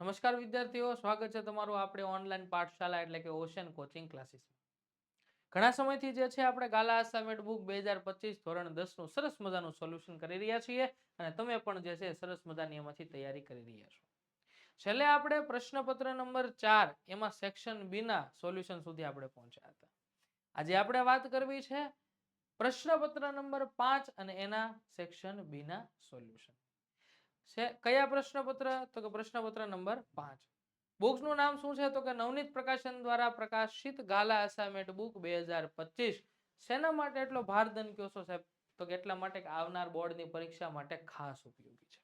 નમસ્કાર વિદ્યાર્થીઓ, સ્વાગત છે તમારું આપણે ઓનલાઈન પાઠશાળા એટલે કે ઓશન કોચિંગ ક્લાસીસ ઘણા સમયથી જે છે આપણે ગાલા અસાઇનમેન્ટ બુક બે હજાર પચીસ ધોરણ સરસ મજાનું સોલ્યુશન કરી રહ્યા છીએ અને તમે પણ જે છે સરસ મજાની એમાંથી તૈયારી કરી રહ્યા છો. છેલ્લે આપણે પ્રશ્નપત્ર નંબર ચાર, એમાં સેક્શન બી ના સોલ્યુશન સુધી આપણે પહોંચ્યા હતા. આજે આપણે વાત કરવી છે પ્રશ્નપત્ર નંબર પાંચ અને એના સેક્શન બી ના સોલ્યુશન છે કયા પ્રશ્નપત્ર? તો કે પ્રશ્નપત્ર નંબર પાંચ. બુક્સનું નામ શું છે? તો કે નવનીત પ્રકાશન દ્વારા પ્રકાશિત ગાલા અસાઇમેન્ટ બુક બે હજાર શેના માટે એટલો ભારદન કયો છો સાહેબ? તો કે એટલા માટે આવનાર બોર્ડની પરીક્ષા માટે ખાસ ઉપયોગી છે.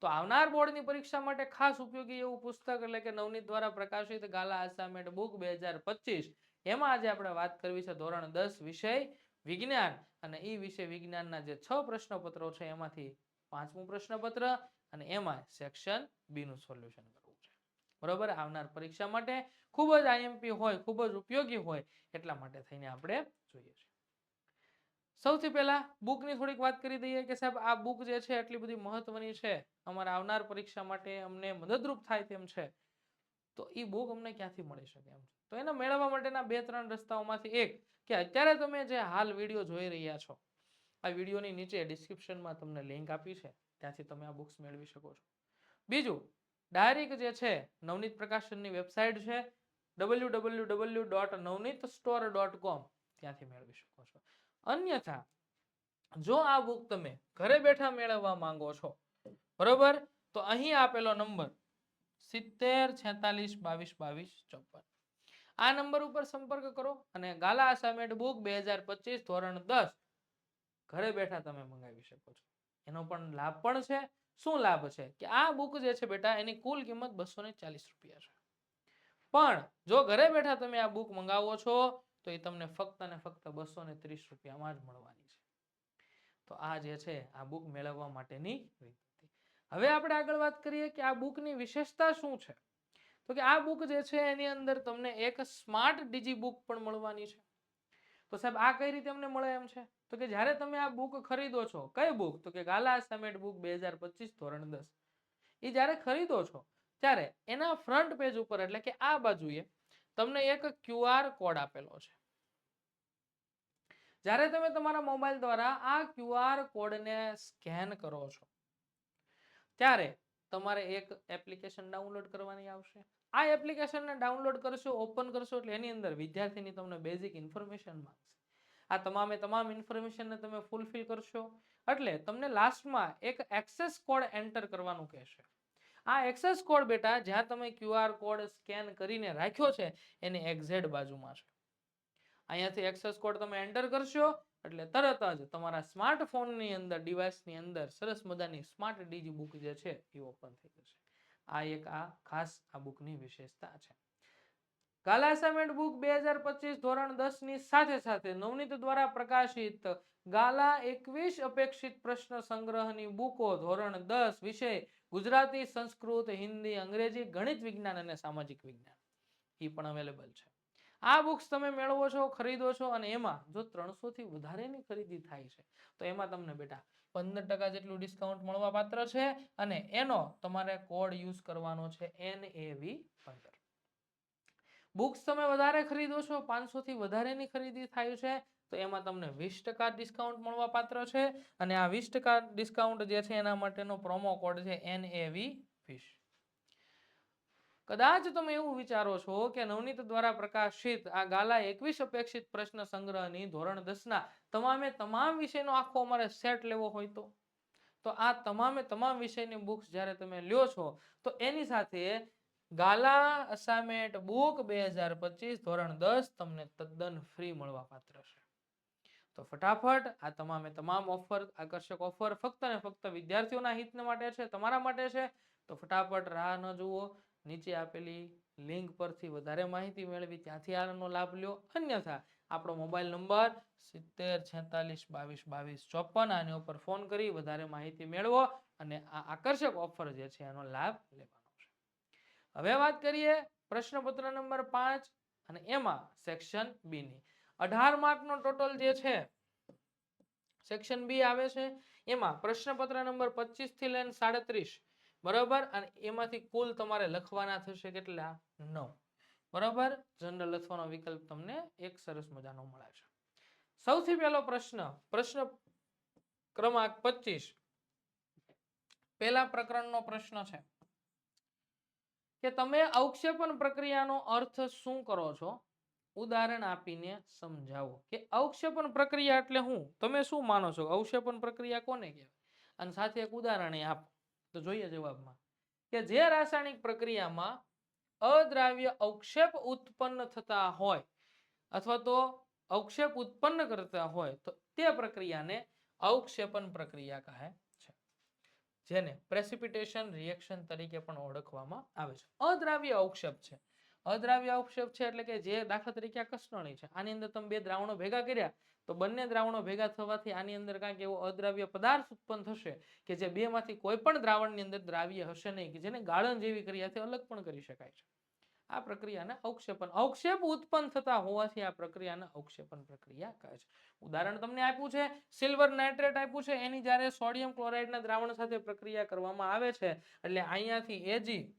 તો આવનાર બોર્ડની પરીક્ષા માટે ખાસ ઉપયોગી એવું પુસ્તક એટલે કે નવનીત દ્વારા પ્રકાશિત ગાલા અસાઇમેન્ટ બુક બે એમાં આજે આપણે વાત કરવી છે ધોરણ દસ વિષય વિજ્ઞાન. અને એ વિષય વિજ્ઞાનના જે છ પ્રશ્નપત્રો છે એમાંથી પાંચમું પ્રશ્નપત્ર અને એમાં સેક્શન બી નું સોલ્યુશન કરવું છે. બરોબર? આવનાર પરીક્ષા માટે ખૂબ જ આઈએમપી હોય, ખૂબ જ ઉપયોગી હોય એટલા માટે થઈને આપણે જોઈએ છીએ. સૌથી પહેલા બુકની થોડીક વાત કરી દઈએ કે સાહેબ, આ બુક જે છે એટલી બધી મહત્વની છે. અમારા આવનાર પરીક્ષા માટે અમને મદદરૂપ થાય તેમ છે. તો એ બુક અમને ક્યાંથી મળી શકે એમ? તો એને મેળવવા માટેના બે ત્રણ રસ્તાઓમાંથી એક કે અત્યારે તમે જે હાલ વીડિયો જોઈ રહ્યા છો આ વિડીયોની નીચે ડિસ્ક્રિપ્શનમાં તમને લિંક આપી છે. ત્યાંથી તમે આ બુક્સ મેળવી શકો છો. બીજું, ડાયરેક્ટ જે છે, નવનીત પ્રકાશનની વેબસાઇટ છે W W W dot Navneet store dot com ત્યાંથી મેળવી શકો છો. અન્યથા, જો આ બુક તમે ઘરે બેઠા મેળવવા માંગો છો, બરોબર? તો અહીં આપેલો નંબર સિત્તેર છેતાલીસ બાવીસ બાવીસ ચોપન. આ નંબર ઉપર સંપર્ક કરો અને ગાલા અસાઇમેન્ટ બુક બે હજાર પચીસ ધોરણ દસ ઘરે બેઠા તમે મંગાવી શકો છો. એનો પણ લાભ પણ છે. શું લાભ છે? કે આ બુક જે છે બેટા, એની કુલ કિંમત બસો ને ચાલીસ રૂપિયા છે. પણ જો ઘરે બેઠા તમે આ બુક મંગાવો છો, તો એ તમને ફક્ત અને ફક્ત બસો ને ત્રીસ રૂપિયામાં જ મળવાની છે. તો આ જે છે, આ બુક મેળવવા માટેની વિનંતી. હવે આપણે આગળ વાત કરીએ કે આ બુકની વિશેષતા શું છે? તો કે આ બુક જે છે, એની અંદર તમને એક સ્માર્ટ ડીજી બુક પણ મળવાની છે. તો સાહેબ, આ કઈ રીતે અમને મળે એમ છે? તો કે જ્યારે તમે આ બુક ખરીદો છો, કઈ બુક તો કે ગાલા સમેટ બુક બે હજાર પચીસ ધોરણ દસ. એ જ્યારે ખરીદો છો, ત્યારે એના ફ્રન્ટ પેજ ઉપર, એટલે કે આ બાજુએ, તમને એક ક્યુઆર કોડ આપેલો છે. જ્યારે તમે તમારા મોબાઈલ દ્વારા આ ક્યુઆર કોડને સ્કેન કરો છો, ત્યારે તમારે એક એપ્લિકેશન ડાઉનલોડ કરવાની આવશે. આ એપ્લિકેશનને ડાઉનલોડ કરશો ઓપન કરશો, એટલે એની અંદર વિદ્યાર્થીની તમને બેઝિક ઇન્ફોર્મેશન માંગશે. આ તમામે તમામ ઇન્ફોર્મેશનને તમે ફૂલફિલ કરશો. એટલે તમને લાસ્ટમાં એક એક્સેસ કોડ એન્ટર કરવાનું કહેશે. આ એક્સેસ કોડ બેટા, જ્યાં તમે ક્યુઆર કોડ સ્કેન કરીને રાખ્યો છે, એની એક્ઝેટ બાજુમાં છે. અહીંયાથી એક્સેસ કોડ તમે એન્ટર કરશો, એટલે તરત જ તમારા સ્માર્ટફોનની અંદર ડિવાઇસની અંદર સરસ મજાની સ્માર્ટ ડીજી બુક જે છે, એ ઓપન થઈ જશે. આ એક આ ખાસ આ બુકની વિશેષતા છે. ગાલા બુક બે હજાર પચીસ ધોરણ દસની સાથે સાથે નવનીત દ્વારા પ્રકાશિત ગાલા એકવીસ અપેક્ષિત પ્રશ્ન સંગ્રહની બુકો ધોરણ દસ વિષય ગુજરાતી, સંસ્કૃત, હિન્દી, અંગ્રેજી, ગણિત વિજ્ઞાન અને સામાજિક વિજ્ઞાન. એ પણ અવેલેબલ છે. આ બુક્સ તમે મેળવો છો, ખરીદો છો અને એમાં જો ત્રણસો થી વધારેની ખરીદી થાય છે, તો એમાં તમને બેટા પંદર ટકા જેટલું ડિસ્કાઉન્ટ મળવા પાત્ર છે અને એનો તમારે કોડ યુઝ કરવાનો છે એન એવી પંદર. બુક્સ તમે વધારે ખરીદો છો પાંચસો થી વધારેની ખરીદી થાય છે, તો એમાં તમને વીસ ટકા ડિસ્કાઉન્ટ મળવા પાત્ર છે અને આ વીસ ટકા ડિસ્કાઉન્ટ જે છે એના માટેનો પ્રોમો કોડ છે એન એવી ફિશ કદાચ તમે એવું વિચારો છો કે નવનીત દ્વારા પ્રકાશિત આ ગાલા એકવીસ અપેક્ષિત પ્રશ્ન સંગ્રહની ધોરણ દસના તમામે તમામ વિષયનો આખો અમારે સેટ લેવો હોય તો. તો આ તમામે તમામ વિષયની બુક્સ જ્યારે તમે લ્યો છો, તો એની સાથે ગાલા અસાઇમેન્ટ બુક બે હજાર પચીસ ધોરણ દસ તમને તદ્દન ફ્રી મળવા પાત્ર છે. તો ફટાફટ આ તમામે તમામ ઓફર આકર્ષક ઓફર ફક્ત ને ફક્ત વિદ્યાર્થીઓના હિત માટે છે, તમારા માટે છે. તો ફટાફટ રાહ ન જુઓ, નીચે આપેલી લિંક પરથી વધારે માહિતી મેળવી, ત્યાંથી આનો લાભ લ્યો. અન્યથા, આપણો મોબાઈલ નંબર સિત્તેર, છેતાલીસ, બાવીસ બાવીસ ચોપન આની ઉપર ફોન કરી વધારે માહિતી મેળવો અને આ આકર્ષક ઓફર જે છે, એનો લાભ લેવાનો છે હવે વાત કરીએ પ્રશ્નપત્ર નંબર પાંચ અને એમાં સેક્શન બી ની. અઢાર માર્કનો ટોટલ જે છે સેક્શન બી આવે છે, એમાં પ્રશ્નપત્ર નંબર પચીસથી લઈને સાડત્રીસ, બરોબર? અને એમાંથી કુલ તમારે લખવાના થશે કેટલા? નવ. બરોબર? જનરલ લખવાનો વિકલ્પ તમને એક સરસ મજાનો મળે છે. સૌથી પહેલો પ્રશ્ન પ્રશ્ન ક્રમાંક પચીસ. પહેલા પ્રકરણનો પ્રશ્ન છે. કે તમે અવક્ષેપણ પ્રક્રિયાનો અર્થ શું કરો છો? ઉદાહરણ આપીને સમજાવો કે અવક્ષેપણ પ્રક્રિયા એટલે હું? તમે શું માનો છો? અવક્ષેપણ પ્રક્રિયા કોને કહેવાય? અને સાથે એક ઉદાહરણ આપો. તો જોઈએ જવાબમાં કે જે રાસાયણિક પ્રક્રિયામાં અદ્રાવ્ય અવક્ષેપ ઉત્પન્ન થતા હોય અથવા તો અવક્ષેપ ઉત્પન્ન કરતા હોય તો તે પ્રક્રિયાને અવક્ષેપણ પ્રક્રિયા કહે. જેને પ્રેસિપિટેશન રિએક્શન તરીકે પણ ઓળખવામાં આવે છે. અદ્રાવ્ય અવક્ષેપ છે. અદ્રાવ્ય અવક્ષેપ છે એટલે કે જે દાખલા તરીકે આ કસરણી છે. આની અંદર તમે બે દ્રાવણો ભેગા કર્યા, તો બંને દ્રાવણો ભેગા થવાથી આની અંદર કાંઈક એવો અદ્રાવ્ય પદાર્થ ઉત્પન્ન થશે કે જે બેમાંથી કોઈ પણ દ્રાવણની અંદર દ્રાવ્ય હશે નહીં, કે જેને ગાળણ જેવી ક્રિયાથી અલગ પણ કરી શકાય છે. આ પ્રક્રિયાને અવક્ષેપણ અવક્ષેપ ઉત્પન્ન થતા હોવાથી આ પ્રક્રિયાને અવક્ષેપણ પ્રક્રિયા કહે છે. ઉદાહરણ તમને આપ્યું છે, સિલ્વર નાઇટ્રેટ આપ્યું છે, એની જ્યારે સોડિયમ ક્લોરાઇડના દ્રાવણ સાથે પ્રક્રિયા કરવામાં આવે છે, એટલે અહીંયાથી એજી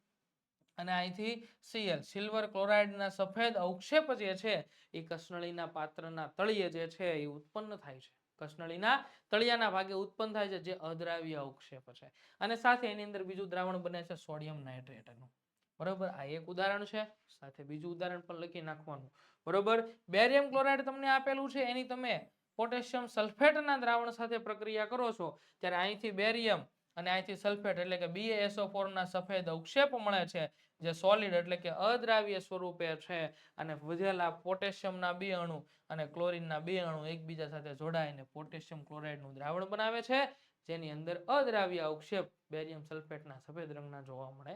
અને અહીંથી સીએલ સિલ્વર ક્લોરાઇડના સફેદ અવક્ષેપ જે છે, એ કસનળીના પાત્રના તળિયે જે છે, એ ઉત્પન્ન થાય છે. કસનળીના તળિયાના ભાગે ઉત્પન્ન થાય છે, જે અદ્રાવ્ય અવક્ષેપ છે. અને સાથે એની અંદર બીજું દ્રાવણ બને છે, સોડિયમ નાઇટ્રેટનું. બરોબર? આ એક ઉદાહરણ છે, સાથે બીજું ઉદાહરણ પણ લખી નાખવાનું. બરોબર? બેરિયમ ક્લોરાઇડ તમને આપેલું છે, એની તમે પોટેશિયમ સલ્ફેટના દ્રાવણ સાથે પ્રક્રિયા કરો છો, ત્યારે અહીંથી બેરિયમ અને અહીંથી સલ્ફેટ એટલે કે BaSO4 ના સફેદ અવક્ષેપ મળે છે, જે સોલિડ એટલે કે અદ્રાવ્ય સ્વરૂપે છે. અને વધેલા પોટેશિયમના બે અણુ અને ક્લોરીનના બે અણુ એકબીજા સાથે જોડાઈને પોટેશિયમ ક્લોરાઇડનું દ્રાવણ બનાવે છે, જેની અંદર અદ્રાવ્ય અવક્ષેપ બેરિયમ સલ્ફેટના સફેદ રંગના જોવા મળે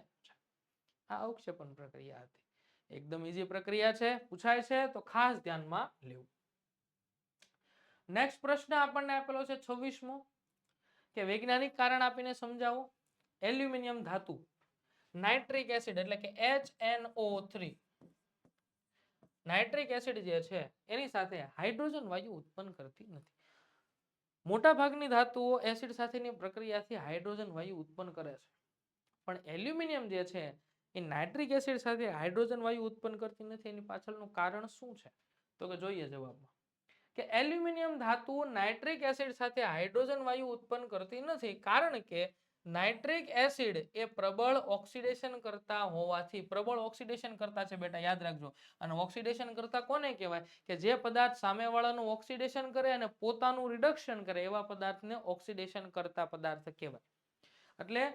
આ અવક્ષેપણ પ્રક્રિયા હતી. એકદમ ઈઝી પ્રક્રિયા છે. પૂછાય છે તો ખાસ ધ્યાનમાં લેવું. નેક્સ્ટ પ્રશ્ન આપણને આપેલો છે છવ્વીસમો, કે વૈજ્ઞાનિક કારણ આપીને સમજાવો. એલ્યુમિનિયમ ધાતુ, નાઇટ્રિક એસિડ એટલે કે HNO3 નાઇટ્રિક એસિડ જે છે એની સાથે હાઇડ્રોજન વાયુ ઉત્પન્ન કરતી નથી. મોટા ભાગની ધાતુઓ એસિડ સાથેની પ્રક્રિયાથી હાઇડ્રોજન વાયુ ઉત્પન્ન કરે છે. પણ એલ્યુમિનિયમ જે છે એ નાઇટ્રિક એસિડ સાથે હાઇડ્રોજન વાયુ ઉત્પન્ન કરતી નથી, એની પાછળનું કારણ શું છે? તો કે જોઈએ જવાબમાં. કે એલ્યુમિનિયમ ધાતુ નાઇટ્રિક એસિડ સાથે હાઇડ્રોજન વાયુ ઉત્પન્ન કરતી નથી, કારણ કે નાઇટ્રિક એસિડ એ પ્રબળ ઓક્સિડેશન કરતા હોવાથી, પ્રબળ ઓક્સિડેશન કરતા છે બેટા, યાદ રાખજો. અને ઓક્સિડેશન કરતા કોને કહેવાય? કે જે પદાર્થ સામેવાળાનું ઓક્સિડેશન કરે અને પોતાનું રિડક્શન કરે, એવા પદાર્થને ઓક્સિડેશન કરતા પદાર્થ કહેવાય. એટલે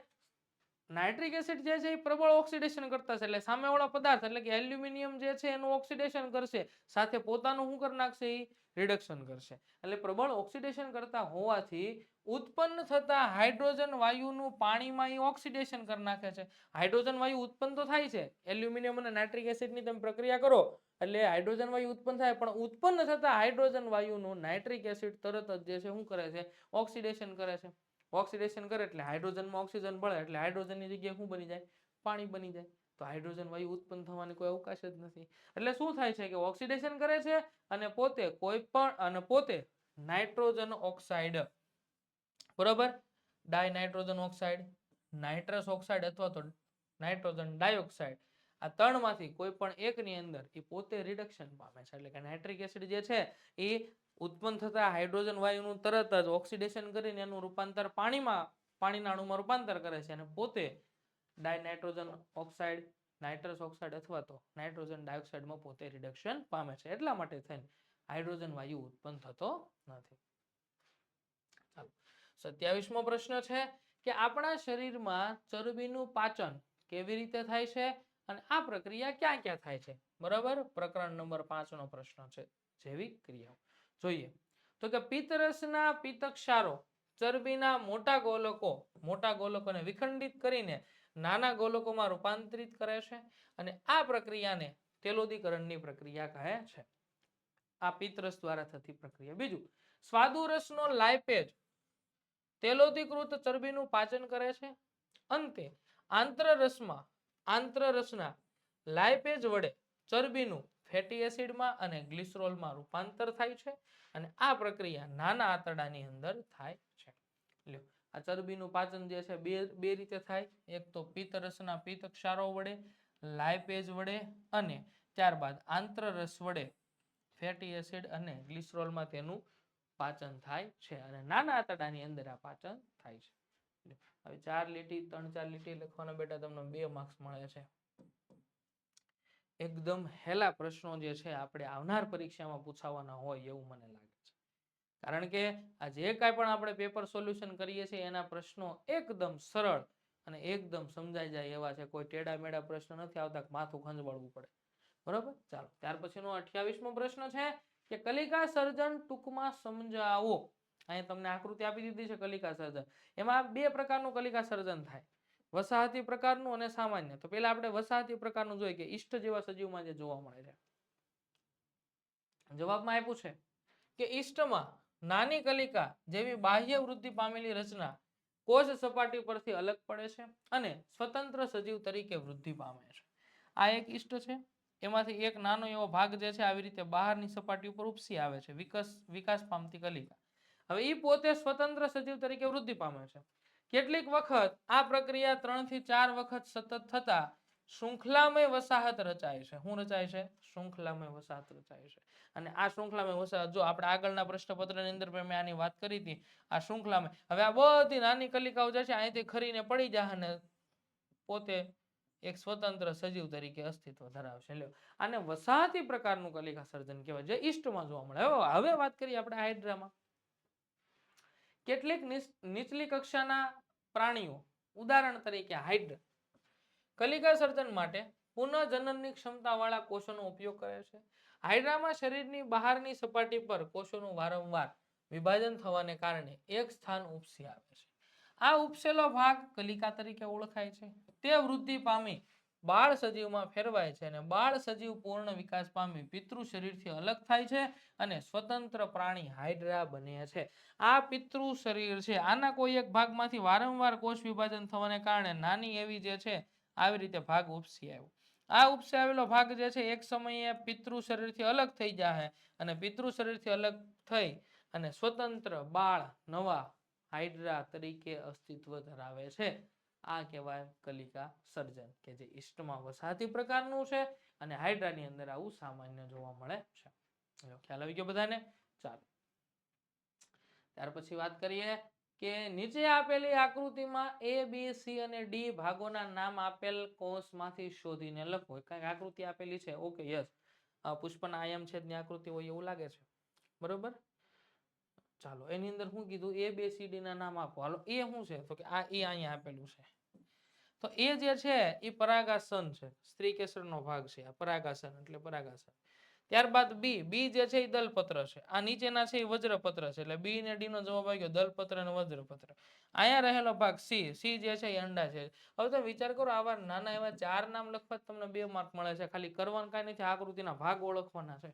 નાઇટ્રિક એસિડ જે છે એ પ્રબળ ઓક્સિડેશન કરતા છે. એટલે સામેવાળા પદાર્થ, એટલે કે એલ્યુમિનિયમ જે છે એનું ઓક્સિડેશન કરશે. સાથે પોતાનું શું કરી નાખશે? એ રિડક્શન કરશે. એટલે પ્રબળ ઓક્સિડેશન કરતા હોવાથી ઉત્પન્ન થતા હાઇડ્રોજન વાયુનું પાણીમાં એ ઓક્સિડેશન કરી નાખે છે. હાઇડ્રોજન વાયુ ઉત્પન્ન તો થાય છે. એલ્યુમિનિયમ અને નાઇટ્રિક એસિડની તમે પ્રક્રિયા કરો, એટલે હાઇડ્રોજન વાયુ ઉત્પન્ન થાય, પણ ઉત્પન્ન થતા હાઇડ્રોજન વાયુનું નાઇટ્રિક એસિડ તરત જ જે છે શું કરે છે? ઓક્સિડેશન કરે છે. ઓક્સિડેશન કરે એટલે હાઇડ્રોજનમાં ઓક્સિજન ભળે એટલે હાઇડ્રોજનની જગ્યાએ શું બની જાય? પાણી બની જાય. તો હાઇડ્રોજન વાયુ ઉત્પન્ન થવાની કોઈ અવકાશ જ નથી. એટલે શું થાય છે કે ઓક્સિડેશન કરે છે અને પોતે કોઈ પણ, અને પોતે નાઇટ્રોજન ઓક્સાઇડ. બરોબર? Di nitrogen oxide, nitrous oxide અથવા તો નાઇટ્રોજન ડાયોક્સાઇડ. આ ત્રણમાંથી કોઈ પણ એકની અંદર એ પોતે રિડક્શન પામે છે. એટલે કે નાઇટ્રિક એસિડ જે છે એ ઉત્પન્ન થતા હાઇડ્રોજન વાયુનું તરત જ ઓક્સિડેશન કરીને એનું રૂપાંતર પાણીમાં, પાણીના અણુમાં રૂપાંતર કરે છે અને પોતે ડાયનાઇટ્રોજન ઓક્સાઇડ, નાઇટ્રસ ઓક્સાઇડ અથવા તો નાઇટ્રોજન ડાયોક્સાઇડમાં પોતે રિડક્શન પામે છે. એટલા માટે થઈને હાઇડ્રોજન વાયુ ઉત્પન્ન થતો નથી. ચાલો. સત્યાવીસમો પ્રશ્ન છે કે આપણા શરીરમાં ચરબીનું પાચન કેવી રીતે થાય છે અને આ પ્રક્રિયા ક્યાં ક્યાં થાય છે? બરાબર? પ્રકરણ નંબર પાંચ નો પ્રશ્ન છે. જૈવિક ક્રિયાઓ. જોઈએ. તો કે પિત્તરસના પિત્તક્ષારો ચરબીના મોટા ગોલકો, મોટા ગોલકોને વિખંડિત કરીને નાના ગોલકોમાં રૂપાંતરિત કરે છે અને આ પ્રક્રિયાને તેલોદીકરણની પ્રક્રિયા કહે છે. આ પિત્તરસ દ્વારા થતી પ્રક્રિયા. બીજું, સ્વાદુરસનો લાઇપેજ તેલોદીકૃત ચરબીનું પાચન કરે છે. અંતે, આંતરરસમાં, આંતરરસના લાઇપેજ વડે ચરબીનું ફેટી એસિડમાં અને ગ્લિસરોલમાં રૂપાંતર થાય છે અને આ પ્રક્રિયા નાના આંતરડાની અંદર થાય છે. લ્યો, આ ચરબીનું પાચન જે છે બે બે રીતે થાય. એક તો પિત્તરસના પિત્ત ક્ષારો વડે લાયપેજ વડે અને ત્યારબાદ આંતરરસ વડે ફેટી એસિડ અને ગ્લિસરોલમાં તેનું પાચન થાય છે અને નાના આંતરડાની અંદર આ પાચન થાય છે. હવે ચાર લીટી, ત્રણ ચાર લીટી લખવાના બેટા તમને બે માર્ક્સ મળે છે. એકદમ હેલા પ્રશ્નો જે છે, આપણે આવનાર પરીક્ષામાં પૂછાવાના હોય એવું મને લાગે છે. કારણ કે આ જે કાંઈ પણ આપણે પેપર સોલ્યુશન કરીએ છીએ, એના પ્રશ્નો એકદમ સરળ અને એકદમ સમજાઈ જાય એવા છે. કોઈ ટેડા મેડા પ્રશ્ન નથી આવતા માથું ખંજવાળવું પડે. બરોબર? ચાલો, ત્યાર પછીનો અઠ્યાવીસમો પ્રશ્ન છે કે કલિકા સર્જન ટૂંકમાં સમજાવો. અહીંયા તમને આકૃતિ આપી દીધી છે કલિકા સર્જન. એમાં બે પ્રકારનું કલિકા સર્જન થાય. વસાહતી પ્રકારનું અને સામાન્ય. તો પેલા આપણે વસાહતી પ્રકારનું જોઈએ કે ઈષ્ટ જેવા સજીવમાં જે જોવા મળે છે. જવાબમાં આપ્યું છે કે ઈષ્ટમાં નાની કલિકા જેવી બાહ્ય વૃદ્ધિ પામેલી રચના કોષ સપાટી પરથી અલગ પડે છે અને સ્વતંત્ર સજીવ તરીકે વૃદ્ધિ પામે છે. આ એક ઈષ્ટ છે. એમાંથી એક નાનો એવો ભાગ જે છે આવી રીતે બહારની સપાટી ઉપર ઉપસી આવે છે. વિકાસ વિકાસ પામતી કલિકા. હવે એ પોતે સ્વતંત્ર સજીવ તરીકે વૃદ્ધિ પામે છે. કેટલીક વખત આ પ્રક્રિયા ત્રણથી ચાર વખત સતત થતા શૃંખલામય વસાહત રચાય છે. શું રચાય છે? શૃંખલામય વસાહત રચાય છે. અને આ શૃંખલામય વસાહત, જો આપણે આગળના પ્રશ્નપત્રની અંદર મેં આની વાત કરી હતી, આ શૃંખલામય, હવે આ બધી નાની કલિકાઓ જે છે અહીંથી ખરીને પડી જાય અને પોતે એક સ્વતંત્ર સજીવ તરીકે અસ્તિત્વ ધરાવશે. લ્યો. આને વસાહતી પ્રકારનું કલિકા સર્જન કહેવાય, જે ઈસ્ટમાં જોવા મળે. હવે હવે વાત કરીએ આપણે હાઇડ્રામાં કેટલીક નીચલી કક્ષાના પ્રાણીઓ, ઉદાહરણ તરીકે હાઇડ્રા કલિકા સર્જન માટે પુનઃજનનની ક્ષમતાવાળા કોષોનો ઉપયોગ કરે છે. હાઇડ્રામાં શરીરની બહારની સપાટી પર કોષોનું વારંવાર વિભાજન થવાને કારણે એક સ્થાન ઉપસી આવે છે. આ ઉપસેલો ભાગ કલિકા તરીકે ઓળખાય છે. તે વૃદ્ધિ પામી બાળ સજીવમાં ફેરવાય છે અને બાળ સજીવ પૂર્ણ વિકાસ પામી પિતૃ શરીરથી અલગ થાય છે અને સ્વતંત્ર પ્રાણી હાઇડ્રા બને છે. આ પિતૃ શરીર છે. આના કોઈ એક ભાગમાંથી વારંવાર કોષ વિભાજન થવાને કારણે નાની એવી જે છે, આવી રીતે ભાગ ઉપસી આવ્યો. આ ઉપસી આવેલો ભાગ જે છે, એક સમયે પિતૃ શરીરથી અલગ થઈ જાય અને પિતૃ શરીરથી અલગ થઈ અને સ્વતંત્ર બાળ નવા હાઇડ્રા તરીકે અસ્તિત્વ ધરાવે છે. આ કહેવાય કલિકા સર્જન, કે જે ઈસ્ટમાં વસાહતી પ્રકારનું છે અને હાઇડ્રાની અંદર આવું સામાન્ય જોવા મળે છે. ખ્યાલ આવી ગયો બધાને? ચાલો. ત્યાર પછી વાત કરીએ કે નીચે આપેલી આકૃતિમાં એ બી સી અને ડી ભાગોના નામ આપેલ કોષમાંથી શોધીને લખો. કાંઈક આકૃતિ આપેલી છે. ઓકે યસ પુષ્પના આયમ છેદની આકૃતિ હોય એવું લાગે છે. બરોબર? ચાલો, એની અંદર શું કીધું એ બે સી નામ આપો. હાલો એ શું છે? તો કે આ એ અહીંયા આપેલું છે. તો એ જે છે, એ પરાગાસન છે. સ્ત્રી કેસરનો ભાગ છે, આ પરાગાસન એટલે પરાગાસન. ત્યારબાદ બી બી જે છે, એ દલપત્ર છે. આ નીચેના છે, એ વજ્રપત્ર છે. એટલે બી ને ડી નો જવાબ આવી ગયો, દલપત્ર અને વજ્રપત્ર. અહીંયા રહેલો ભાગ સી સી જે છે, એ અંડા છે. હવે તમે વિચાર કરો, આવા નાના એવા ચાર નામ લખવા તમને બે માર્ક મળે છે. ખાલી કરવાનું કાંઈ નથી આકૃતિના ભાગ ઓળખવાના છે.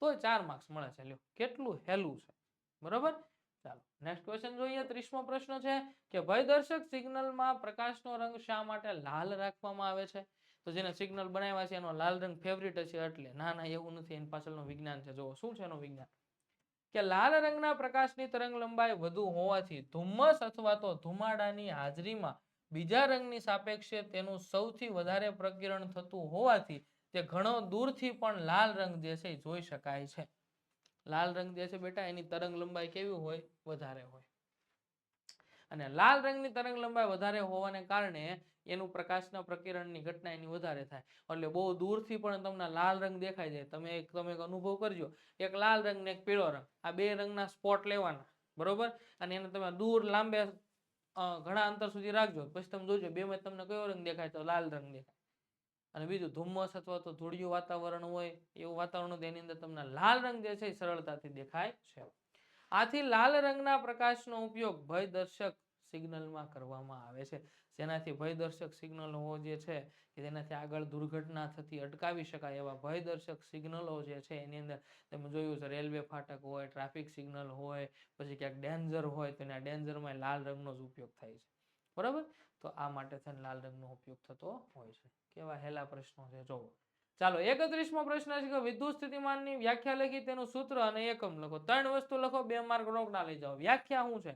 તોય ચાર માર્ક્સ મળે છે. લ્યો, કેટલું હેલું છે. બરોબર? ચાલો નેક્સ્ટ ક્વેશ્ચન જોઈએ. ત્રીસમો પ્રશ્ન છે કે ભયદર્શક સિગ્નલમાં પ્રકાશનો રંગ શા માટે લાલ રાખવામાં આવે છે? તો જેને સિગ્નલ બનાવ્યા છે એનો લાલ રંગ ફેવરિટ છે એટલે ના ના, એવું નથી. એની પાછળનું વિજ્ઞાન છે. જો શું છે એનું વિજ્ઞાન? કે લાલ રંગના પ્રકાશની તરંગ લંબાઈ વધુ હોવાથી ધુમ્મસ અથવા તો ધુમાડાની હાજરીમાં બીજા રંગની સાપેક્ષે તેનું સૌથી વધારે પ્રકિરણ થતું હોવાથી તે ઘણો દૂરથી પણ લાલ રંગ જે છે જોઈ શકાય છે. લાલ રંગ જે છે બેટા, એની તરંગ લંબાઈ કેવી હોય? વધારે હોય. અને લાલ રંગની તરંગ લંબાઈ વધારે હોવાને કારણે એનું પ્રકાશના પ્રકિરણની ઘટના એની વધારે થાય. એટલે બહુ દૂરથી પણ તમને લાલ રંગ દેખાય જાય. તમે એક તમે એક અનુભવ કરજો. એક લાલ રંગ ને એક પીળો રંગ. આ બે રંગના સ્પોટ લેવાના. બરોબર? અને એને તમે દૂર, લાંબે ઘણા અંતર સુધી રાખજો. પછી તમે જોજો, બેમાં તમને કયો રંગ દેખાય તો લાલ રંગ દેખાય. અને બીજું ધુમ્મસ અથવા તો ધૂળિયું વાતાવરણ હોય, એવું વાતાવરણ એની અંદર તમને લાલ રંગ જે છે એ સરળતાથી દેખાય છે. આથી લાલ રંગના પ્રકાશનો ઉપયોગ ભયદર્શક સિગ્નલમાં કરવામાં આવે છે. જેનાથી ભયદર્શક સિગ્નલો જે છે કે તેનાથી આગળ દુર્ઘટના થતી અટકાવી શકાય એવા ભયદર્શક સિગ્નલો જે છે એની અંદર તમે જોયું છે રેલવે ફાટક હોય, ટ્રાફિક સિગ્નલ હોય, પછી ક્યાંક ડેન્જર હોય તો એના ડેન્જરમાં લાલ રંગનો જ ઉપયોગ થાય છે. બરાબર? તો આ માટે થઈને લાલ રંગનો ઉપયોગ થતો હોય છે. કેવા હેલા પ્રશ્નો છે જોવો ચાલો, એકત્રીસમો પ્રશ્ન છે કે વિદ્યુત સ્થિતિમાનની વ્યાખ્યા લખી તેનું સૂત્ર અને એકમ લખો. ત્રણ વસ્તુ લખો, બે માર્ક રોકડા લઈ જાઓ. વ્યાખ્યા શું છે?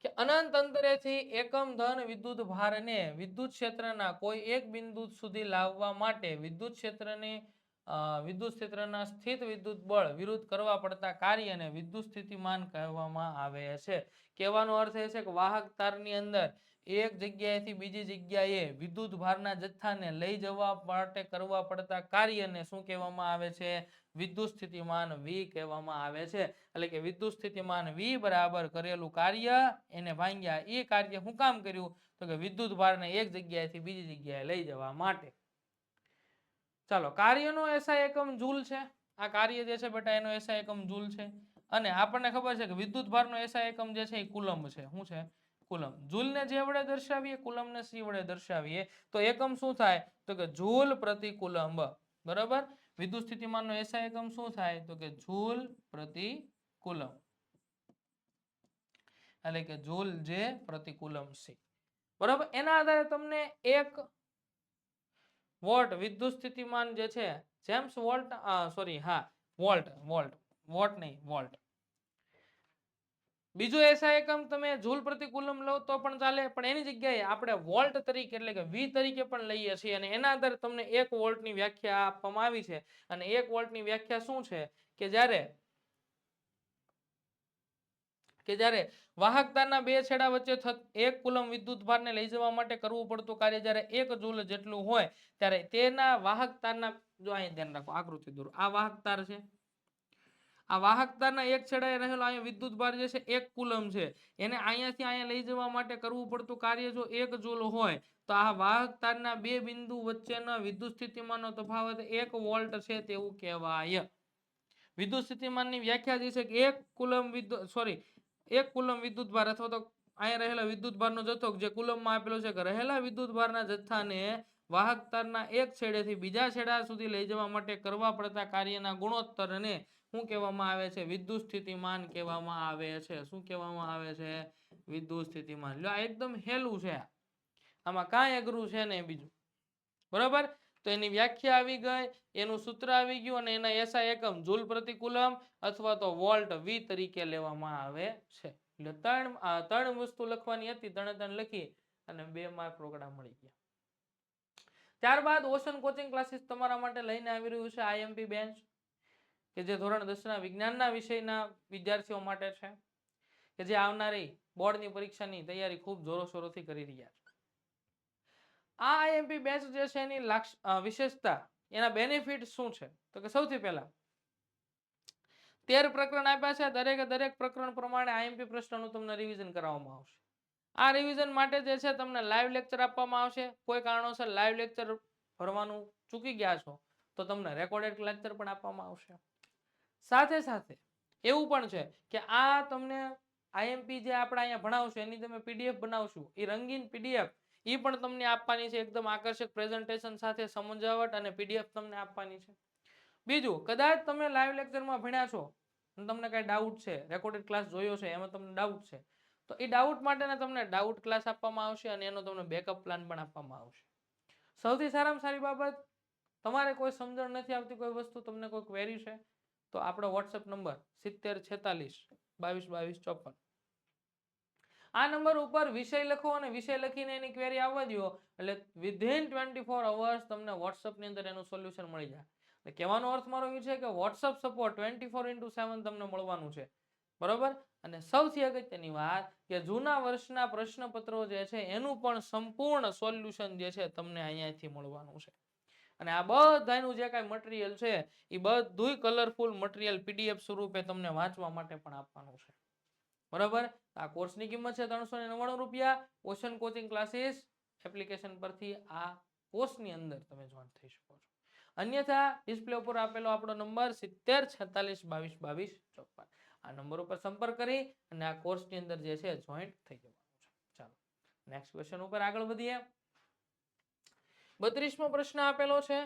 કે અનંત અંતરેથી એકમ ધન વિદ્યુત ભારને વિદ્યુત ક્ષેત્રના કોઈ એક બિંદુ સુધી લાવવા માટે વિદ્યુત ક્ષેત્રની વિદ્યુત ક્ષેત્રના સ્થિત વિદ્યુત બળ વિરુદ્ધ કરવા પડતા કાર્યને વિદ્યુત સ્થિતિમાન કહેવામાં આવે છે. કહેવાનો અર્થ એ છે કે વાહક તારની અંદર એક જગ્યાએથી બીજી જગ્યાએ વિદ્યુત ભારના જથ્થાને લઈ જવા માટે કરવા પડતા કાર્યને શું કહેવામાં આવે છે? વિદ્યુત સ્થિતિમાન વી કહેવામાં આવે છે. એટલે કે વિદ્યુત સ્થિતિમાન વી બરાબર કરેલું કાર્ય એને ભાંગ્યા એ કાર્ય શું કામ કર્યું? તો કે વિદ્યુત ભારને એક જગ્યાએથી બીજી જગ્યાએ લઈ જવા માટે. ચાલો, કાર્યનો એસઆઈ એકમ જૂલ છે. આ કાર્ય જે છે બેટા, એનો એસઆઈ એકમ જૂલ છે. અને આપણને ખબર છે કે વિદ્યુત ભારનો એસઆઈ એકમ જે છે એ કુલમ છે. શું છે? કુલમ જૂલને જે વડે દર્શાવીએ કુલમને સી વડે દર્શાવીએ, તો એકમ શું થાય? તો કે જૂલ પ્રતિ કુલંબ બરાબર? વિદ્યુત સ્થિતિમાનનો એસઆઈ એકમ શું થાય? તો કે જૂલ પ્રતિ કુલંબ એટલે કે જૂલ જે પ્રતિ કુલંબ સી. બરાબર? એના આધારે તમને એક વોલ્ટ વિદ્યુત સ્થિતિમાન જે છે, જેમ્સ વોલ્ટ સોરી હા, વોલ્ટ વોલ્ટ વોટ નહીં, વોલ્ટ. બીજો એસઆઈ એકમ તમે જૂલ પ્રતિ કુલમ લો તો પણ ચાલે, પણ એની જગ્યાએ આપણે વોલ્ટ તરીકે, એટલે કે વી તરીકે પણ લઈએ છીએ અને એના આધારે તમને એક વોલ્ટની વ્યાખ્યા આપવામાં આવી છે. અને એક વોલ્ટની વ્યાખ્યા શું છે? કે જ્યારે કે જ્યારે વાહકતાના બે છેડા વચ્ચે એક કુલમ વિદ્યુત ભારને લઈ જવા માટે કરવું પડતું કાર્ય જ્યારે એક જૂલ જેટલું હોય, ત્યારે તેના વાહકતાના, જો અહીંયા ધ્યાન રાખો, આકૃતિ દૂર. આ વાહકતાર છે. આ વાહકતાના એક છેડાએ રહેલો અહીંયા વિદ્યુત ભાર જે છે, એક કુલમ છે. એને અહીંયાથી અહીંયા લઈ જવા માટે કરવું પડતું કાર્ય જો એક જૂલ હોય, તો આ વાહકતારના બે બિંદુ વચ્ચેના વિદ્યુત સ્થિતિમાનનો તફાવત એક વોલ્ટ છે તેવું કહેવાય. વિદ્યુત સ્થિતિમાનની વ્યાખ્યા જે છે કે એક કુલમ વિદ્યુત સોરી એક કુલમ વિદ્યુત ભાર અથવા તો અહીંયા રહેલા વિદ્યુત ભારનો જથ્થો જે કુલમમાં આપેલો છે કે રહેલા વિદ્યુત ભારના જથ્થાને વાહક તારના એક છેડેથી બીજા છેડા સુધી લઈ જવા માટે કરવા પડતા કાર્યના ગુણોત્તરને શું કહેવામાં આવે છે? વિદ્યુત સ્થિતિમાન કહેવામાં આવે છે. શું કહેવામાં આવે છે? વિદ્યુત સ્થિતિમાન. લ્યો, આ એકદમ હેલું છે. આમાં કાંઈ અઘરું છે ને બીજું. બરોબર? તો એની વ્યાખ્યા આવી ગઈ, એનું સૂત્ર આવી ગયું અને એના એસઆઈ એકમ જૂલ પ્રતિ કુલમ અથવા તો વોલ્ટ વી તરીકે લેવામાં આવે છે. એટલે ત્રણ ત્રણ વસ્તુ લખવાની હતી, ત્રણે ત્રણ લખી અને બે માર્ક રોકડા મળી ગયા. ત્યારબાદ ઓશન કોચિંગ ક્લાસીસ તમારા માટે લઈને આવી રહ્યું છે આઈએમપી બેન્ચ, કે જે ધોરણ દસના વિજ્ઞાનના વિષયના વિદ્યાર્થીઓ માટે છે, કે જે આવનારી બોર્ડની પરીક્ષાની તૈયારી ખૂબ જોરોશોરોથી કરી રહ્યા છે. આ આઈએમપી બેચ જે છે એની વિશેષતા, એના બેનિફિટ શું છે? તો કે સૌથી પહેલા, તેર પ્રકરણ આપ્યા છે, દરેકે દરેક પ્રકરણ પ્રમાણે આઈએમપી પ્રશ્નનું તમને રિવિઝન કરાવવામાં આવશે. આ રિવિઝન માટે જે છે તમને લાઈવ લેક્ચર આપવામાં આવશે. કોઈ કારણોસર લાઈવ લેક્ચર ભરવાનું ચૂકી ગયા છો, તો તમને રેકોર્ડેડ લેક્ચર પણ આપવામાં આવશે. સાથે સાથે, એવું પણ છે કે આ તમને આઈએમપી જે આપણે અહીંયા ભણાવશું, એની તમે પીડીએફ બનાવશું, એ રંગીન પીડીએફ એ પણ તમને આપવાની છે એકદમ આકર્ષક પ્રેઝન્ટેશન સાથે સમજાવટ અને પીડીએફ તમને આપવાની છે. બીજું, કદાચ તમે લાઈવ લેક્ચરમાં ભણ્યા છો તમને કઈ ડાઉટ છે રેકોર્ડેડ ક્લાસ જોયો છે, એમાં તમને ડાઉટ છે, તો એ ડાઉટ માટેના તમને ડાઉટ ક્લાસ આપવામાં આવશે અને એનો તમને બેકઅપ પ્લાન પણ આપવામાં આવશે. સૌથી સારામાં સારી બાબત, તમારે કોઈ સમજણ નથી આવતી કોઈ વસ્તુ, તમને કોઈ ક્વેરી છે, તો આપણો વોટ્સએપ નંબર સિત્તેર છેતાલીસ બાવીસ બાવીસ ચોપન. આ નંબર ઉપર વિષય લખો અને વિષય લખીને એની ક્વેરી આવવા દો એટલે વિધિન ટ્વેન્ટી ફોર અવર્સ તમને વોટ્સઅપની અંદર એનું સોલ્યુશન મળી જાય. એટલે કહેવાનો અર્થ મારો એ છે કે WhatsApp support twenty four into seven તમને મળવાનું છે. બરોબર? અને સૌથી અગત્યની વાત કે જૂના વર્ષના પ્રશ્નપત્રો જે છે એનું પણ સંપૂર્ણ સોલ્યુશન જે છે તમને અહીંયાથી મળવાનું છે. અને આ બધાનું જે કાંઈ મટીરિયલ છે એ બધુંય કલરફુલ મટીરિયલ પીડીએફ સ્વરૂપે તમને વાંચવા માટે પણ આપવાનું છે. બરાબર? આ કોર્સની કિંમત છે ત્રણસો નવ્વાણું રૂપિયા. ઓશન કોચિંગ ક્લાસીસ એપ્લિકેશન પરથી આ કોર્સની અંદર તમે જોઈન થઈ શકો છો. અન્યથા ડિસ્પ્લે ઉપર આપેલો આપણો નંબર સિત્તેર, છેતાલીસ, બાવીસ બાવીસ ચોપન આ નંબર ઉપર સંપર્ક કરી અને આ કોર્સની અંદર જે છે જોઈન્ટ થઈ જવાનું છે. ચાલો નેક્સ્ટ ક્વેશ્ચન ઉપર આગળ વધીએ. બત્રીસમો પ્રશ્ન આપેલો છે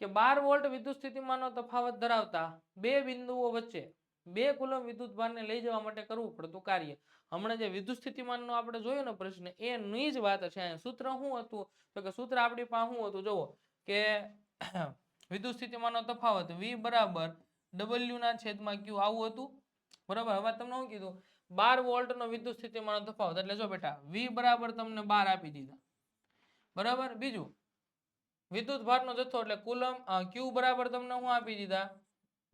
કે બાર વોલ્ટ વિદ્યુત સ્થિતિમાનનો તફાવત ધરાવતા બે બિંદુઓ વચ્ચે બે કુલમ વિદ્યુત ભારને લઈ જવા માટે કરવું પડતું કાર્ય. હમણાં જે વિદ્યુત સ્થિતિમાનનો આપણે જોયો ને પ્રશ્ન એની જ વાત છે. સૂત્ર શું હતું? તો કે સૂત્ર આપણી પાસે શું હતું? જુઓ, કે વિદ્યુત સ્થિતિમાનનો તફાવત વી બરાબર ડબલ્યુના છેદમાં ક્યુ આવું હતું. બરાબર? હવે તમને શું કીધું, બાર વોલ્ટનો વિદ્યુત સ્થિતિમાનનો તફાવત. એટલે જો બેટા, વી બરાબર તમને બાર આપી દીધા. બરાબર? બીજું, વિદ્યુત ભારનો જથ્થો એટલે કુલમ ક્યુ બરાબર તમને હું આપી દીધા?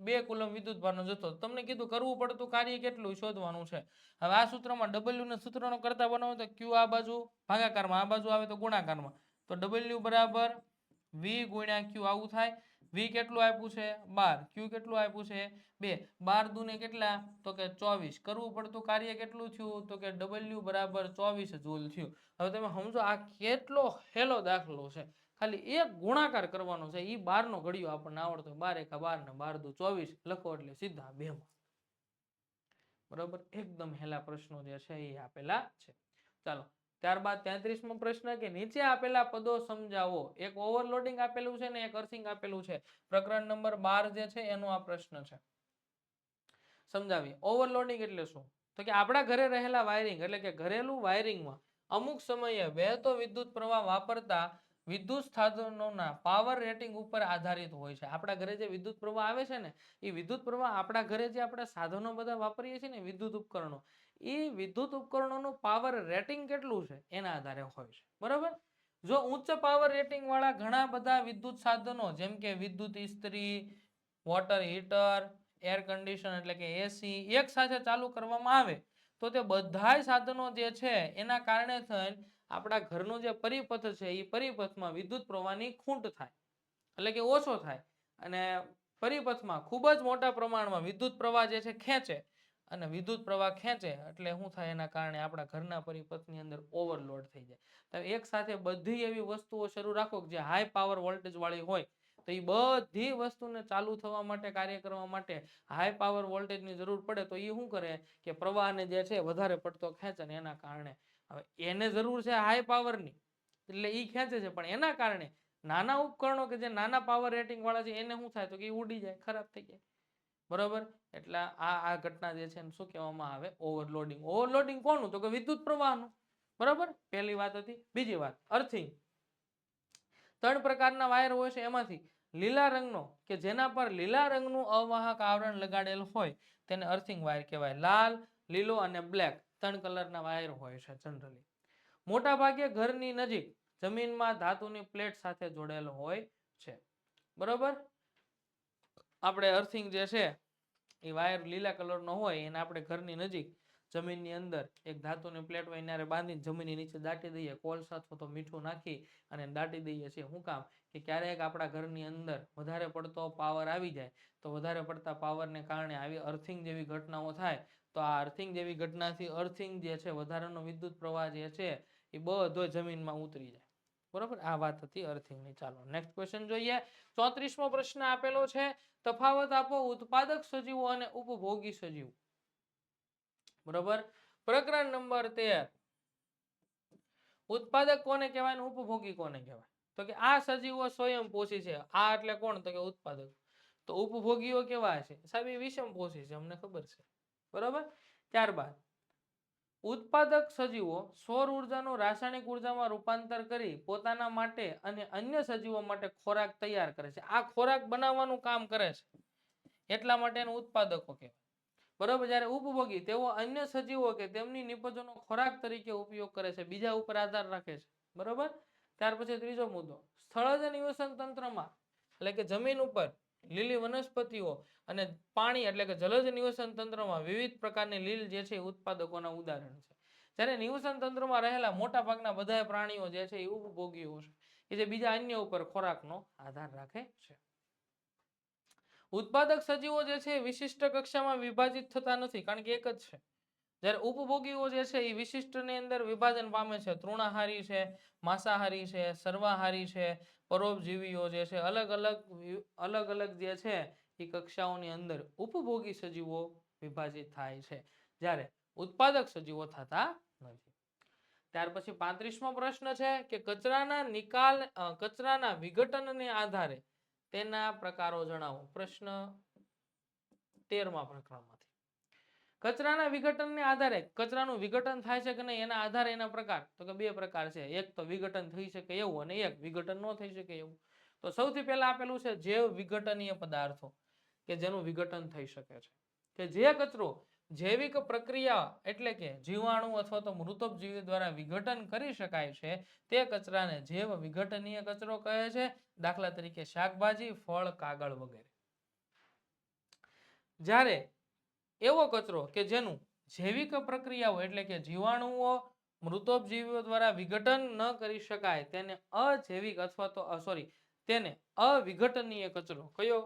બે કુલમ વિદ્યુત ભારનો જથ્થો તમને કીધું કરવું પડતું કાર્ય કેટલું શોધવાનું છે. હવે આ સૂત્રમાં ડબલ્યુ ને સૂત્રનો કરતા બનાવો તો ક્યુ આ બાજુ, ભાગાકારમાં આ બાજુ આવે તો ગુણાકારમાં. તો ડબલ્યુ બરાબર વી ગુણ્યા ક્યુ આવું થાય. વી કેટલું આપ્યું છે? બાર. ક્યુ કેટલું આપ્યું છે? બે. બાર દુને કેટલા? તો કે ચોવીસ. કરવું પડતું કાર્ય કેટલું થયું? તો કે ડબલ્યુ બરાબર ચોવીસ જૂલ થયું. હવે તમે સમજો આ કેટલો હેલો દાખલો છે. ખાલી એક ગુણાકાર કરવાનો છે એ બારનો ઘડિયો આપણને આવડતો બાર એકા બાર ને બાર દુ ચોવીસ લખો એટલે સીધા બેમાં. બરોબર? એકદમ હેલા પ્રશ્નો જે છે એ આપેલા છે. ચાલો, ત્યારબાદ તેત્રીસમો પ્રશ્ન કે નીચે આપેલા પદો સમજાવો. એક ઓવરલોડિંગ આપેલું છે ને એક અર્થિંગ આપેલું છે. પ્રકરણ નંબર બાર જે છે એનો આ પ્રશ્ન છે. સમજાવીએ ઓવરલોડિંગ એટલે શું? તો કે આપણા ઘરે રહેલા વાયરિંગ એટલે કે ઘરેલું વાયરિંગમાં અમુક સમયે વહેતો વિદ્યુત પ્રવાહ વાપરતા વિદ્યુત સાધનોના પાવર રેટિંગ ઉપર આધારિત હોય છે. આપણા ઘરે જે વિદ્યુત પ્રવાહ આવે છે ને, એ વિદ્યુત પ્રવાહ આપણા ઘરે જે આપણે સાધનો બધા વાપરીએ છીએ ને, વિદ્યુત ઉપકરણો, એ વિદ્યુત ઉપકરણોનું પાવર રેટિંગ કેટલું છે? એના આધારે હોય છે. બરાબર? જો ઉચ્ચ પાવર રેટિંગ વાળા ઘણા બધા વિદ્યુત સાધનો, જેમ કે વિદ્યુત ઇસ્ત્રી વોટર હીટર એર કન્ડિશન એટલે કે એસી એક સાથે ચાલુ કરવામાં આવે, તો તે બધાય સાધનો જે છે, એના કારણે થઈને આપણા ઘરનો જે પરિપથ છે એ પરિપથમાં વિદ્યુત પ્રવાહની ખૂંટ થાય. એટલે કે ઓછો થાય. અને પરિપથમાં ખૂબ જ મોટા પ્રમાણમાં વિદ્યુત પ્રવાહ જે છે, ખેંચે. અને વિદ્યુત પ્રવાહ ખેંચે એટલે શું થાય? એના કારણે આપણા ઘરના પરિપથની અંદર ઓવરલોડ થઈ જાય. તો એક સાથે બધી એવી વસ્તુઓ શરૂ રાખો જે હાઈ પાવર વોલ્ટેજ વાળી હોય, તો એ બધી વસ્તુને ચાલુ થવા માટે, કાર્ય કરવા માટે હાઈ પાવર વોલ્ટેજની જરૂર પડે. તો એ શું કરે? કે પ્રવાહને જે છે, વધારે પડતો ખેંચે એના કારણે હવે એને જરૂર છે હાઈ પાવરની એટલે એ ખેંચે છે. પણ એના કારણે નાના ઉપકરણો કે જે નાના પાવર રેટિંગ વાળા છે, એને શું થાય તો કે ઉડી જાય, ખરાબ થઈ જાય. બરોબર? એટલે આ આ ઘટના જે છે એને શું કહેવામાં આવે? ઓવરલોડિંગ ઓવરલોડિંગ કોનું? તો કે વિદ્યુત પ્રવાહનું. બરાબર? પહેલી વાત હતી. બીજી વાત અર્થિંગ ત્રણ પ્રકારના વાયર હોય છે એમાંથી. લીલા રંગનો, કે જેના પર લીલા રંગનું અવાહક આવરણ લગાડેલ હોય, તેને અર્થિંગ વાયર કહેવાય. લાલ, લીલો અને બ્લેક ત્રણ કલરના વાયર હોય છે જનરલી મોટા ભાગે ઘરની નજીક જમીનમાં ધાતુની પ્લેટ સાથે જોડેલો હોય છે. બરોબર? આપણે અર્થિંગ જે છે, એ વાયર લીલા કલરનો હોય, એને આપણે ઘરની નજીક જમીનની અંદર એક ધાતુની પ્લેટ હોય, એને બાંધીને જમીનની નીચે દાટી દઈએ, કોલસા અથવા તો મીઠું નાખી અને દાટી દઈએ છીએ. શું કામ કે ક્યારેક આપણા ઘરની અંદર વધારે પડતો પાવર આવી જાય, તો વધારે પડતા પાવરને કારણે આવી અર્થિંગ જેવી ઘટનાઓ થાય તો આ અર્થિંગ જેવી ઘટનાથી અર્થિંગ જે છે, વધારાનો વિદ્યુત પ્રવાહ જે છે, એ બધો જમીનમાં ઉતરી જાય. બરોબર? આ વાત હતી અર્થિંગની ચાલો નેક્સ્ટ ક્વેશ્ચન જોઈએ. ચોત્રીસમો પ્રશ્ન આપેલો છે, તફાવત આપો ઉત્પાદક સજીવો અને ઉપભોગી સજીવ. બરોબર? પ્રકરણ નંબર તેર. ઉત્પાદક કોને કહેવાય ઉપભોગી કોને કહેવાય? તો કે આ સજીવો સ્વયંપોષી છે. આ એટલે કોણ? તો કે ઉત્પાદક. તો ઉપભોગીઓ કેવા છે સાહેબ, એ વિષમપોષી છે, અમને ખબર છે. બરોબર? ત્યારબાદ, ઉત્પાદક સજીવો સૌર ઉર્જાનું રાસાયણિક ઉર્જામાં રૂપાંતર કરી પોતાના માટે અને અન્ય સજીવો માટે ખોરાક તૈયાર કરે છે. આ ખોરાક બનાવવાનું કામ કરે છે. એટલા માટે એને ઉત્પાદકો કહેવાય. બરોબર? જ્યારે ઉપભોગી તેઓ અન્ય સજીવો કે તેમની નિપજોનો ખોરાક તરીકે ઉપયોગ કરે છે, બીજા ઉપર આધાર રાખે છે. બરોબર? ત્યાર પછી ત્રીજો મુદ્દો. સ્થળજ નિવસન તંત્રમાં, એટલે કે જમીન ઉપર લીલી વનસ્પતિઓ અને પાણી એટલે કે જલજ નિવસન તંત્રમાં વિવિધ પ્રકારની લીલ જે છે ઉત્પાદકોના ઉદાહરણ છે. જ્યારે નિવસન તંત્રમાં રહેલા મોટા ભાગના બધા પ્રાણીઓ જે છે એ ઉપભોગીઓ છે. કે જે બીજા અન્ય ઉપર ખોરાકનો આધાર રાખે છે. ઉત્પાદક સજીવો જે છે વિશિષ્ટ કક્ષામાં વિભાજિત થતા નથી, કારણ કે એક જ છે. જ્યારે ઉપભોગીઓ જે છે એ વિશિષ્ટની અંદર વિભાજન પામે છે, તૃણાહારી છે, માંસાહારી છે, સર્વાહારી છે, પરોપજીવીઓ જે છે, અલગ અલગ અલગ અલગ જે છે એ કક્ષાઓની અંદર ઉપભોગી સજીવો વિભાજિત થાય છે. જ્યારે ઉત્પાદક સજીવો થતા નથી. ત્યાર પછી પાંત્રીસમો પ્રશ્ન છે કે કચરાના નિકાલ કચરાના વિઘટનને આધારે તેના પ્રકારો જણાવો. પ્રશ્ન તેરમા પ્રકરણમાંથી કચરાના વિઘટનને આધારે, કચરાનું વિઘટન થાય છે કે નહીં એના આધારે એના પ્રકાર? તો કે બે પ્રકાર છે. એક તો વિઘટન થઈ શકે એવું અને એક વિઘટન ન થઈ શકે એવું. તો સૌથી પહેલા આપેલું છે જૈવ વિઘટનીય પદાર્થો કે જેનું વિઘટન થઈ શકે છે. કે જે કચરો જૈવિક પ્રક્રિયા એટલે કે જીવાણુ અથવા તો મૃતોપજીવી દ્વારા વિઘટન કરી શકાય છે, તે કચરાને જૈવ વિઘટનીય કચરો કહે છે. દાખલા તરીકે શાકભાજી, ફળ, કાગળ વગેરે. જ્યારે એવો કચરો કે જેનું જૈવિક પ્રક્રિયાઓ એટલે કે જીવાણુઓ, મૃતોપજીવીઓ દ્વારા વિઘટન ન કરી શકાય, તેને અજૈવિક અથવા તો સોરી તેને અવિઘટનીય કચરો કયો?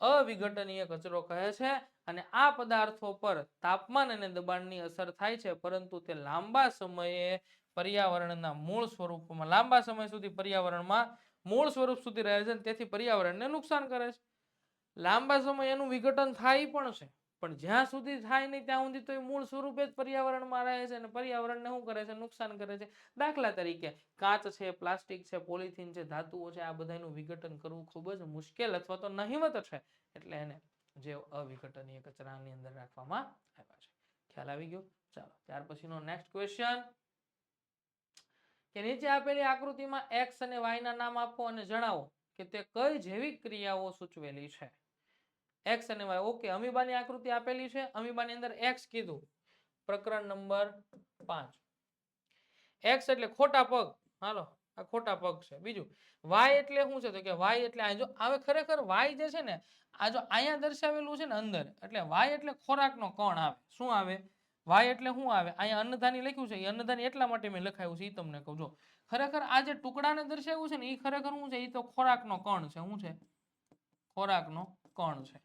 અવિઘટનીય કચરો કહે છે અને આ પદાર્થો પર તાપમાન અને દબાણની અસર થાય છે, પરંતુ તે લાંબા સમયે પર્યાવરણના મૂળ સ્વરૂપમાં, લાંબા સમય સુધી પર્યાવરણમાં મૂળ સ્વરૂપ સુધી રહે છે તેથી પર્યાવરણને નુકસાન કરે છે. લાંબા સમય એનું વિઘટન થાય પણ છે. પણ જ્યાં સુધી થાય નહીં, ત્યાં સુધી તો એ મૂળ સ્વરૂપે જ પર્યાવરણમાં રહે છે અને પર્યાવરણને શું કરે છે? નુકસાન કરે છે. દાખલા તરીકે, કાચ છે, પ્લાસ્ટિક છે, પોલિથીન છે, ધાતુઓ છે, આ બધાનું વિઘટન કરવું ખૂબ જ મુશ્કેલ અથવા તો નહિવત છે. એટલે એને જે અવિઘટનીય કચરાની અંદર રાખવામાં આવ્યા છે. ખ્યાલ આવી ગયો? ચાલો, ત્યાર પછીનો નેક્સ્ટ ક્વેશ્ચન કે નીચે આપેલી આકૃતિમાં એક્સ અને વાય ના નામ આપો અને જણાવો કે તે કઈ જૈવિક ક્રિયાઓ સૂચવેલી છે? એક્સ અને વાય ઓકે અમીબાની આકૃતિ આપેલી છે. અમીબાની અંદર એક્સ કીધું. પ્રકરણ નંબર પાંચ. એક્સ એટલે ખોટા પગ. હાલો, આ ખોટા પગ છે. બીજું વાય એટલે શું છે? તો કે વાય એટલે આ જો, હવે ખરેખર વાય જે છે ને, આ જો અહીંયા દર્શાવેલું છે ને અંદર, એટલે વાય એટલે ખોરાકનો કણ આવે. શું આવે? વાય એટલે શું આવે? અહીંયા અન્નધાની લખ્યું છે. એ અન્નધાની એટલા માટે મેં લખાયું છે એ તમને કહું. જો, ખરેખર આ જે ટુકડાને દર્શાવ્યું છે ને એ ખરેખર શું છે? એ તો ખોરાકનો કણ છે. શું છે? ખોરાકનો કણ છે.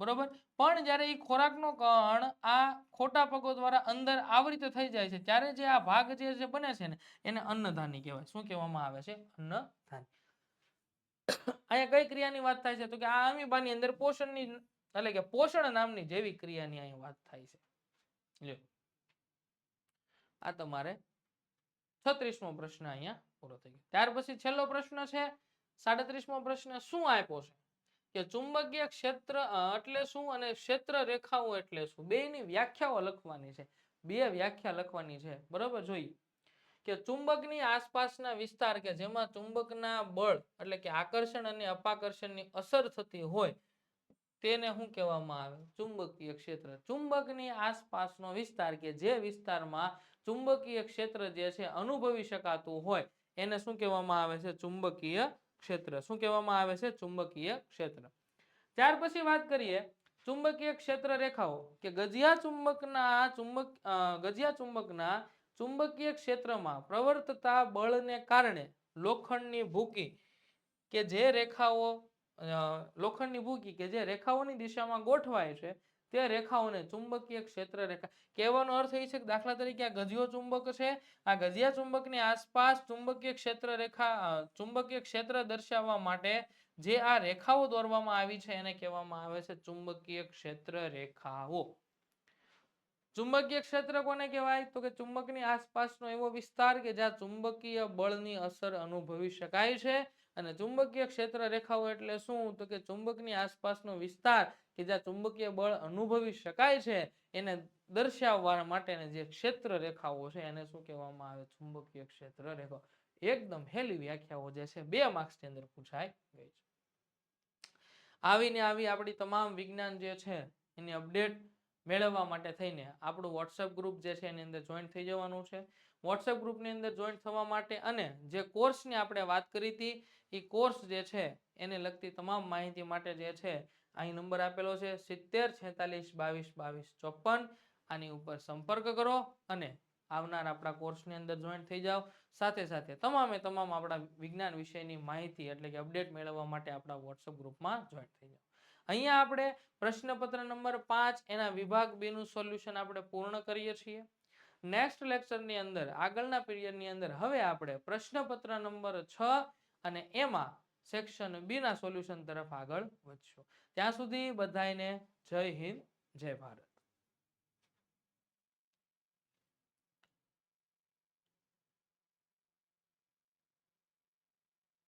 બરોબર? પણ જ્યારે એ ખોરાકનો કણ આ ખોટા પગો દ્વારા અંદર આવૃત થઈ જાય છે, ત્યારે જે આ ભાગ જે જે બને છે ને, એને અન્નધાની કહેવાય. શું કહેવામાં આવે છે? અન્નધાની અહીંયા કઈ ક્રિયાની વાત થાય છે? તો કે આ અમીબાની અંદર પોષણની, એટલે કે પોષણ નામની જેવી ક્રિયાની અહીં વાત થાય છે. લ્યો. આ તમારે છત્રીસમો પ્રશ્ન અહીંયા પૂરો થઈ ગયો. ત્યાર પછી છેલ્લો પ્રશ્ન છે, સાડત્રીસમો પ્રશ્ન શું આપ્યો છે? કે ચુંબકીય ક્ષેત્ર એટલે શું અને ક્ષેત્ર રેખાઓ એટલે શું? બેયની વ્યાખ્યાઓ લખવાની છે. બે વ્યાખ્યા લખવાની છે. બરોબર? જોઈએ. કે ચુંબકની આસપાસના વિસ્તાર કે જેમાં ચુંબકના બળ એટલે કે આકર્ષણ અને અપાકર્ષણની અસર થતી હોય, તેને શું કહેવામાં આવે? ચુંબકીય ક્ષેત્ર. ચુંબકની આસપાસનો વિસ્તાર કે જે વિસ્તારમાં ચુંબકીય ક્ષેત્ર જે છે અનુભવી શકાતું હોય, એને શું કહેવામાં આવે છે? ચુંબકીય ક્ષેત્ર. શું કહેવામાં આવે છે? ચુંબકીય ક્ષેત્ર. ત્યાર પછી વાત કરીએ ચુંબકીય ક્ષેત્ર રેખાઓ. કે ગજિયા ચુંબકના ચુંબક ગજિયા ચુંબકના ચુંબકીય ક્ષેત્રમાં પ્રવર્તતા બળને કારણે લોખંડની ભૂકી કે જે રેખાઓ લોખંડની ભૂકી કે જે રેખાઓની દિશામાં ગોઠવાય છે તે રેખાઓને ચુંબકીય ક્ષેત્ર રેખા કહેવાનો અર્થ એ છે કે દાખલા તરીકે આ ગજિયો ચુંબક છે. આ ગજિયા ચુંબકની આસપાસ ચુંબકીય ક્ષેત્ર રેખા ચુંબકીય ક્ષેત્ર દર્શાવવા માટે જે આ રેખાઓ દોરવામાં આવી છે એને કહેવામાં આવે છે ચુંબકીય ક્ષેત્ર રેખાઓ. ચુંબકીય ક્ષેત્ર કોને કહેવાય? તો કે ચુંબકની આસપાસનો એવો વિસ્તાર કે જ્યાં ચુંબકીય બળની અસર અનુભવી શકાય છે. અને ચુંબકીય ક્ષેત્ર રેખાઓ એટલે શું? તો કે ચુંબકની આસપાસનો વિસ્તાર કે જ્યાં ચુંબકીય બળ અનુભવી શકાય છે, એને દર્શાવવા માટેની જે ક્ષેત્ર રેખાઓ છે, એને શું કહેવામાં આવે? ચુંબકીય ક્ષેત્ર રેખાઓ એકદમ હેલી વ્યાખ્યાઓ જે છે, બે માર્ક્સની અંદર પૂછાય ગઈ છે. આવીને આવી આપણી તમામ વિજ્ઞાન જે છે, એની અપડેટ મેળવવા માટે થઈને આપણું વોટ્સએપ ગ્રુપ જે છે, એની અંદર જોઈન થઈ જવાનું છે. વોટ્સએપ ગ્રુપની અંદર જોઈન થવા માટે અને જે કોર્સની આપણે વાત કરી હતી, એ કોર્સ જે છે, એને લગતી તમામ માહિતી માટે જે છે અહીં નંબર આપેલો છે સિત્તેર, છેતાલીસ, બાવીસ બાવીસ, ચોપન. આની ઉપર સંપર્ક કરો અને આવનાર આપણા કોર્સની અંદર જોઈન્ટ થઈ જાઓ. સાથે સાથે તમામે તમામ આપણા વિજ્ઞાન વિષયની માહિતી એટલે કે અપડેટ મેળવવા માટે આપણા વોટ્સઅપ ગ્રુપમાં જોઈન્ટ થઈ જાઓ. અહીંયા આપણે પ્રશ્નપત્ર નંબર પાંચ, એના વિભાગ બેનું સોલ્યુશન આપણે પૂર્ણ કરીએ છીએ. નેક્સ્ટ લેક્ચરની અંદર, આગળના પીરિયડની અંદર હવે આપણે પ્રશ્નપત્ર નંબર છ અને એમાં સેક્શન બીના સોલ્યુશન તરફ આગળ વધશું. ત્યાં સુધી બધાને જય હિન્દ જય ભારત.